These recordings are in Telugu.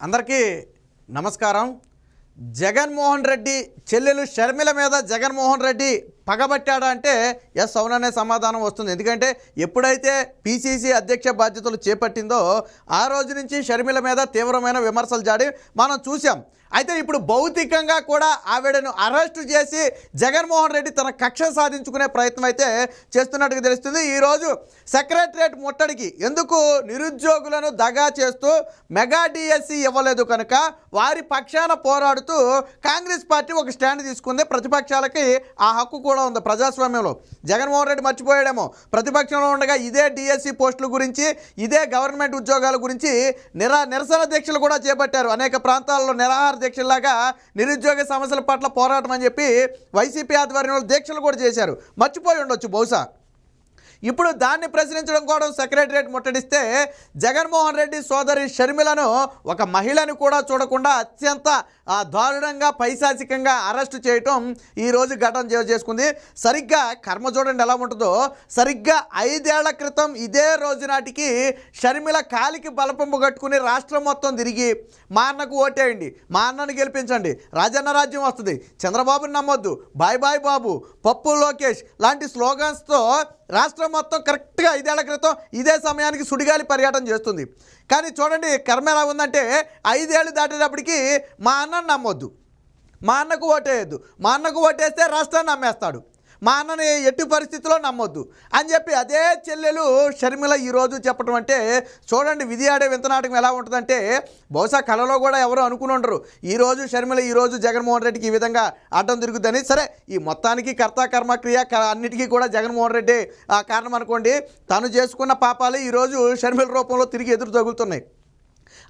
అందరికీ నమస్కారం. జగన్మోహన్ రెడ్డి చెల్లెలు షర్మిల మీద జగన్మోహన్ రెడ్డి పగబట్టాడా అంటే ఎస్ అవుననే సమాధానం వస్తుంది. ఎందుకంటే ఎప్పుడైతే పీసీసీ అధ్యక్ష బాధ్యతలు చేపట్టిందో ఆ రోజు నుంచి షర్మిల మీద తీవ్రమైన విమర్శలు జాడి మనం చూసాం అయితే ఇప్పుడు భౌతికంగా కూడా ఆవిడను అరెస్టు చేసి జగన్మోహన్ రెడ్డి తన కక్ష సాధించుకునే ప్రయత్నం అయితే చేస్తున్నట్టుగా తెలుస్తుంది. ఈరోజు సెక్రటరేట్ ముట్టడికి ఎందుకు నిరుద్యోగులను దగా చేస్తూ మెగా డిఎస్సి ఇవ్వలేదు కనుక వారి పక్షాన పోరాడుతూ కాంగ్రెస్ పార్టీ ఒక స్టాండ్ తీసుకుంది. ప్రతిపక్షాలకి ఆ హక్కు కూడా ఉంది ప్రజాస్వామ్యంలో. జగన్మోహన్ రెడ్డి మర్చిపోయాడేమో. ప్రతిపక్షంలో ఉండగా ఇదే డిఎస్సి పోస్టుల గురించి ఇదే గవర్నమెంట్ ఉద్యోగాల గురించి నిరా నిరసన దీక్షలు కూడా చేపట్టారు. అనేక ప్రాంతాల్లో నిరాహార దీక్షల్లాగా నిరుద్యోగ సమస్యల పట్ల పోరాటం అని చెప్పి వైసీపీ ఆధ్వర్యంలో దీక్షలు కూడా చేశారు. మర్చిపోయి ఉండొచ్చు బహుశా. ఇప్పుడు దాన్ని ప్రశ్నించడం కోసం సెక్రటరియట్ ముట్టడిస్తే జగన్మోహన్ రెడ్డి సోదరి షర్మిలను ఒక మహిళను కూడా చూడకుండా అత్యంత దారుణంగా పైశాచికంగా అరెస్టు చేయటం ఈరోజు ఘటన చేసుకుంది. సరిగ్గా కర్మ చూడండి ఎలా ఉంటుందో. సరిగ్గా ఐదేళ్ళ క్రితం ఇదే రోజు నాటికి షర్మిల కాలికి బలపంపు కట్టుకుని రాష్ట్రం మొత్తం తిరిగి మా అన్నకు ఓటేయండి. మా అన్నను గెలిపించండి. రాజన్న రాజ్యం వస్తుంది. చంద్రబాబుని నమ్మొద్దు. Bye bye Babu. పప్పు లోకేష్ లాంటి స్లోగన్స్తో రాష్ట్రం మొత్తం కరెక్ట్గా ఐదేళ్ళ క్రితం ఇదే సమయానికి సుడిగాలి పర్యటన చేస్తుంది. కానీ చూడండి కర్మ ఎలా ఉందంటే ఐదేళ్ళు దాటేటప్పటికి మా అన్నను నమ్మొద్దు. మా అన్నకు ఓటేయద్దు మా అన్నకు ఓటేస్తే రాష్ట్రాన్ని నమ్మేస్తాడు. మా అన్నని ఎట్టి పరిస్థితిలో నమ్మొద్దు. అని చెప్పి అదే చెల్లెలు షర్మిల ఈరోజు చెప్పడం అంటే చూడండి విధి ఆడే వింతనాటకం ఎలా ఉంటుందంటే బహుశా కళలో కూడా ఎవరు అనుకుని ఉండరు. ఈరోజు షర్మిల ఈరోజు జగన్మోహన్ రెడ్డికి ఈ విధంగా అడ్డం తిరుగుద్దని. సరే ఈ మొత్తానికి కర్త కర్మ క్రియ క- అన్నిటికీ కూడా జగన్మోహన్ రెడ్డి ఆ, కారణం అనుకోండి. తను చేసుకున్న పాపాలు ఈరోజు షర్మిల రూపంలో తిరిగి ఎదురు తగులుతున్నాయి.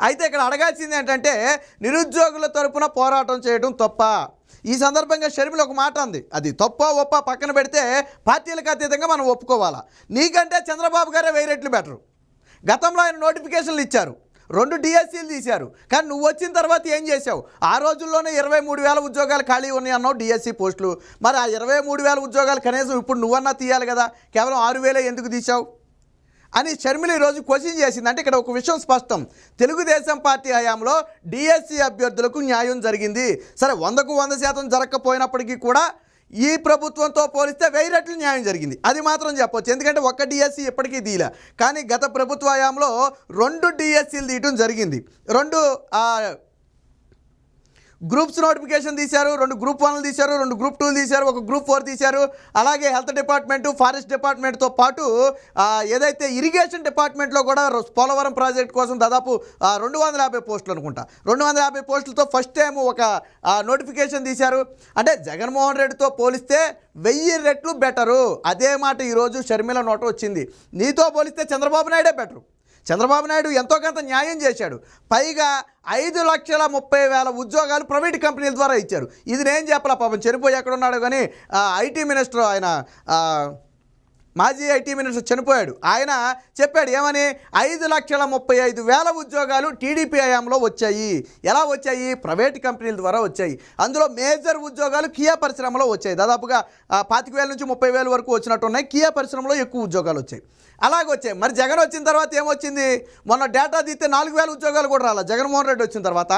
అయితే ఇక్కడ అడగాల్సింది ఏంటంటే నిరుద్యోగుల తరపున పోరాటం చేయడం తప్ప. ఈ సందర్భంగా షర్మిల ఒక మాట అంది. అది తప్ప ఒప్ప పక్కన పెడితే పార్టీలకు అతీతంగా మనం ఒప్పుకోవాలా? నీకంటే చంద్రబాబు గారే వెయ్యి రెట్లు బెటరు. గతంలో ఆయన నోటిఫికేషన్లు ఇచ్చారు. రెండు డిఎస్సీలు తీశారు. కానీ నువ్వు వచ్చిన తర్వాత ఏం చేసావు ఆ రోజుల్లోనే ఇరవై మూడు వేల ఉద్యోగాలు ఖాళీ ఉన్నాయి అన్నావు డిఎస్సీ పోస్టులు. మరి ఆ ఇరవై మూడు వేల ఉద్యోగాలు కనీసం ఇప్పుడు నువ్వన్నా తీయాలి కదా? కేవలం ఆరు వేలే ఎందుకు తీసావు అని షర్మిల ఈరోజు క్వశ్చన్ చేసింది. అంటే ఇక్కడ ఒక విషయం స్పష్టం. తెలుగుదేశం పార్టీ హయాంలో డిఎస్సి అభ్యర్థులకు న్యాయం జరిగింది. సరే వందకు వంద శాతం జరగకపోయినప్పటికీ కూడా ఈ ప్రభుత్వంతో పోలిస్తే వెయ్యి రెట్లు న్యాయం జరిగింది. అది మాత్రం చెప్పొచ్చు. ఎందుకంటే ఒక్క డిఎస్సి ఇప్పటికీ తీయలే. కానీ గత ప్రభుత్వ హయాంలో రెండు డిఎస్సీలు తీయటం జరిగింది. రెండు గ్రూప్స్ నోటిఫికేషన్ తీశారు రెండు గ్రూప్ వన్లు తీశారు రెండు గ్రూప్ టూలు తీశారు ఒక గ్రూప్ ఫోర్ తీశారు. అలాగే హెల్త్ డిపార్ట్మెంట్ ఫారెస్ట్ డిపార్ట్మెంట్తో పాటు ఏదైతే ఇరిగేషన్ డిపార్ట్మెంట్లో కూడా పోలవరం ప్రాజెక్ట్ కోసం దాదాపు రెండు వందల యాభై పోస్టులు అనుకుంటా. రెండు వందల యాభై పోస్టులతో ఫస్ట్ టైం ఒక నోటిఫికేషన్ తీశారు. అంటే జగన్మోహన్ రెడ్డితో పోలిస్తే వెయ్యి రెట్లు బెటరు. అదే మాట ఈరోజు షర్మిల నోట వచ్చింది. నీతో పోలిస్తే చంద్రబాబు నాయుడే బెటరు. చంద్రబాబు నాయుడు ఎంతో కొంత న్యాయం చేశాడు. పైగా ఐదు లక్షల ముప్పై వేల ఉద్యోగాలు ప్రైవేట్ కంపెనీల ద్వారా ఇచ్చారు. ఇది నేను చెప్పలే పాపం చనిపోయి ఎక్కడ ఉన్నాడు కానీ ఐటీ మినిస్టర్ ఆయన మాజీ ఐటీ మినిస్టర్ చనిపోయాడు. ఆయన చెప్పాడు ఏమని? ఐదు లక్షల ముప్పై ఐదు వేల ఉద్యోగాలు టీడీపీ హయాంలో వచ్చాయి. ఎలా వచ్చాయి? ప్రైవేట్ కంపెనీల ద్వారా వచ్చాయి. అందులో మేజర్ ఉద్యోగాలు కియా పరిశ్రమలో వచ్చాయి. దాదాపుగా పాతిక వేల నుంచి ముప్పై వేల వరకు వచ్చినట్టు ఉన్నాయి కియా పరిశ్రమలో ఎక్కువ ఉద్యోగాలు వచ్చాయి. అలాగే వచ్చాయి మరి జగన్ వచ్చిన తర్వాత ఏమొచ్చింది? మొన్న డేటా తీస్తే నాలుగు వేల ఉద్యోగాలు కూడా రాలేదు. జగన్మోహన్ రెడ్డి వచ్చిన తర్వాత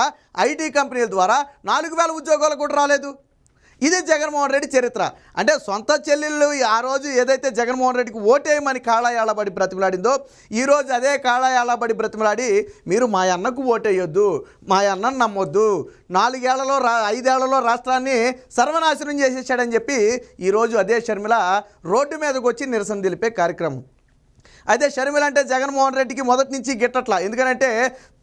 ఐటీ కంపెనీల ద్వారా నాలుగు వేల ఉద్యోగాలు కూడా రాలేదు. ఇది జగన్మోహన్ రెడ్డి చరిత్ర. అంటే సొంత చెల్లెళ్ళు ఆ రోజు ఏదైతే జగన్మోహన్ రెడ్డికి ఓటేయమని కాళాయాళబడి బ్రతిమలాడిందో ఈరోజు అదే కాళాయాళబడి బ్రతిమలాడి మీరు మా అన్నకు ఓటేయొద్దు మా అన్నను నమ్మొద్దు. నాలుగేళ్ళలో రా ఐదేళ్ళలో రాష్ట్రాన్ని సర్వనాశనం చేసేసాడని చెప్పి ఈరోజు అదే షర్మిల రోడ్డు మీదకి వచ్చి నిరసన తెలిపే కార్యక్రమం. అయితే షర్మిల అంటే జగన్మోహన్ రెడ్డికి మొదటి నుంచి గిట్టట్లా. ఎందుకంటే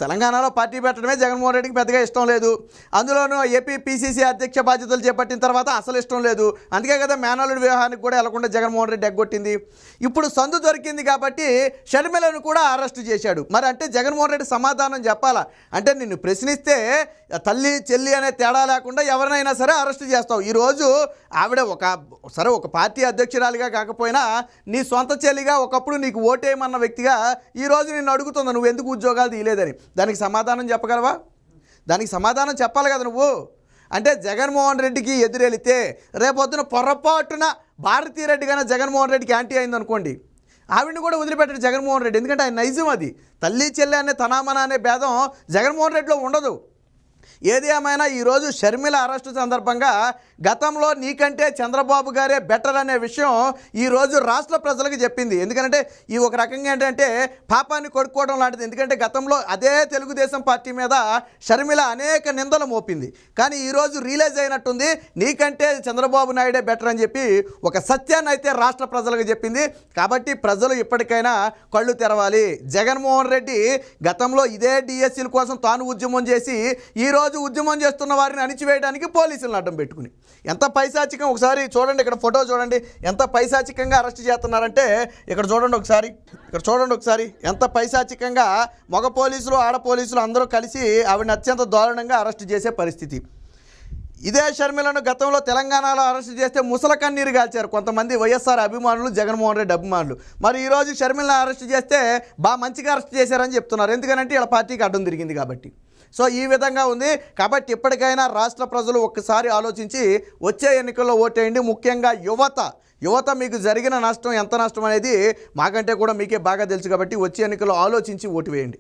తెలంగాణలో పార్టీ పెట్టడమే జగన్మోహన్ రెడ్డికి పెద్దగా ఇష్టం లేదు. అందులోనూ ఏపీ పీసీసీ అధ్యక్ష బాధ్యతలు చేపట్టిన తర్వాత అసలు ఇష్టం లేదు. అందుకే కదా మేనల్లుడి వివాహానికి కూడా వెళ్ళకుండా జగన్మోహన్ రెడ్డి ఎగ్గొట్టింది. ఇప్పుడు సందు దొరికింది కాబట్టి షర్మిలను కూడా అరెస్ట్ చేశాడు. మరి అంటే జగన్మోహన్ రెడ్డి సమాధానం చెప్పాలా? అంటే నిన్ను ప్రశ్నిస్తే తల్లి చెల్లి అనే తేడా లేకుండా ఎవరినైనా సరే అరెస్ట్ చేస్తావు. ఈరోజు ఆవిడ ఒక సరే ఒక పార్టీ అధ్యక్షురాలిగా కాకపోయినా నీ సొంత చెల్లిగా ఒకప్పుడు నీకు ఓటేయమన్న వ్యక్తిగా ఈరోజు నిన్ను అడుగుతుంది నువ్వు ఎందుకు ఉద్యోగాలు తీయలేదని. దానికి సమాధానం చెప్పగలవా? దానికి సమాధానం చెప్పాలి కదా నువ్వు. అంటే జగన్మోహన్ రెడ్డికి ఎదురెళితే రేపొద్దున పొరపాటున భారతీరెడ్డి కానీ జగన్మోహన్ రెడ్డికి యాంటీ అయిందనుకోండి. ఆవిడని కూడా వదిలిపెట్టాడు జగన్మోహన్ రెడ్డి. ఎందుకంటే ఆయన నైజం అది. తల్లి చెల్లె అనే తనామన అనే భేదం జగన్మోహన్ రెడ్డిలో ఉండదు. ఏది ఏమైనా ఈరోజు షర్మిల అరెస్టు సందర్భంగా గతంలో నీకంటే చంద్రబాబు గారే బెటర్ అనే విషయం ఈరోజు రాష్ట్ర ప్రజలకు చెప్పింది. ఎందుకంటే ఈ ఒక రకంగా ఏంటంటే పాపాన్ని కొడుకోవడం లాంటిది. ఎందుకంటే గతంలో అదే తెలుగుదేశం పార్టీ మీద షర్మిల అనేక నిందలు మోపింది. కానీ ఈరోజు రియలైజ్ అయినట్టుంది నీకంటే చంద్రబాబు నాయుడే బెటర్ అని చెప్పి ఒక సత్యాన్ని అయితే రాష్ట్ర ప్రజలకు చెప్పింది. కాబట్టి ప్రజలు ఇప్పటికైనా కళ్ళు తెరవాలి. జగన్మోహన్ రెడ్డి గతంలో ఇదే డిఎస్సీల కోసం తాను ఉద్యమం చేసి ఈరోజు రోజు ఉద్యమం చేస్తున్న వారిని అణిచివేయడానికి పోలీసులను అడ్డం పెట్టుకుని. ఎంత పైశాచికం ఒకసారి చూడండి ఇక్కడ ఫోటో చూడండి. ఎంత పైశాచికంగా అరెస్ట్ చేస్తున్నారంటే ఇక్కడ చూడండి ఒకసారి ఇక్కడ చూడండి ఒకసారి. ఎంత పైశాచికంగా మగ పోలీసులు ఆడ పోలీసులు అందరూ కలిసి ఆవిడని అత్యంత దారుణంగా అరెస్ట్ చేసే పరిస్థితి. ఇదే షర్మిలను గతంలో తెలంగాణలో అరెస్ట్ చేస్తే ముసల కన్నీరు కాల్చారు కొంతమంది వైఎస్ఆర్ అభిమానులు జగన్మోహన్ రెడ్డి అభిమానులు. మరి ఈరోజు షర్మిలను అరెస్ట్ చేస్తే బాగా మంచిగా అరెస్ట్ చేశారని చెప్తున్నారు. ఎందుకంటే ఇలా పార్టీకి అడ్డం తిరిగింది కాబట్టి. సో ఈ విధంగా ఉంది. కాబట్టి ఇప్పటికైనా రాష్ట్ర ప్రజలు ఒక్కసారి ఆలోచించి వచ్చే ఎన్నికల్లో ఓటేయండి. ముఖ్యంగా యువత. యువత మీకు జరిగిన నష్టం ఎంత నష్టం అనేది మాకంటే కూడా మీకే బాగా తెలుసు కాబట్టి వచ్చే ఎన్నికల్లో ఆలోచించి ఓటు వేయండి.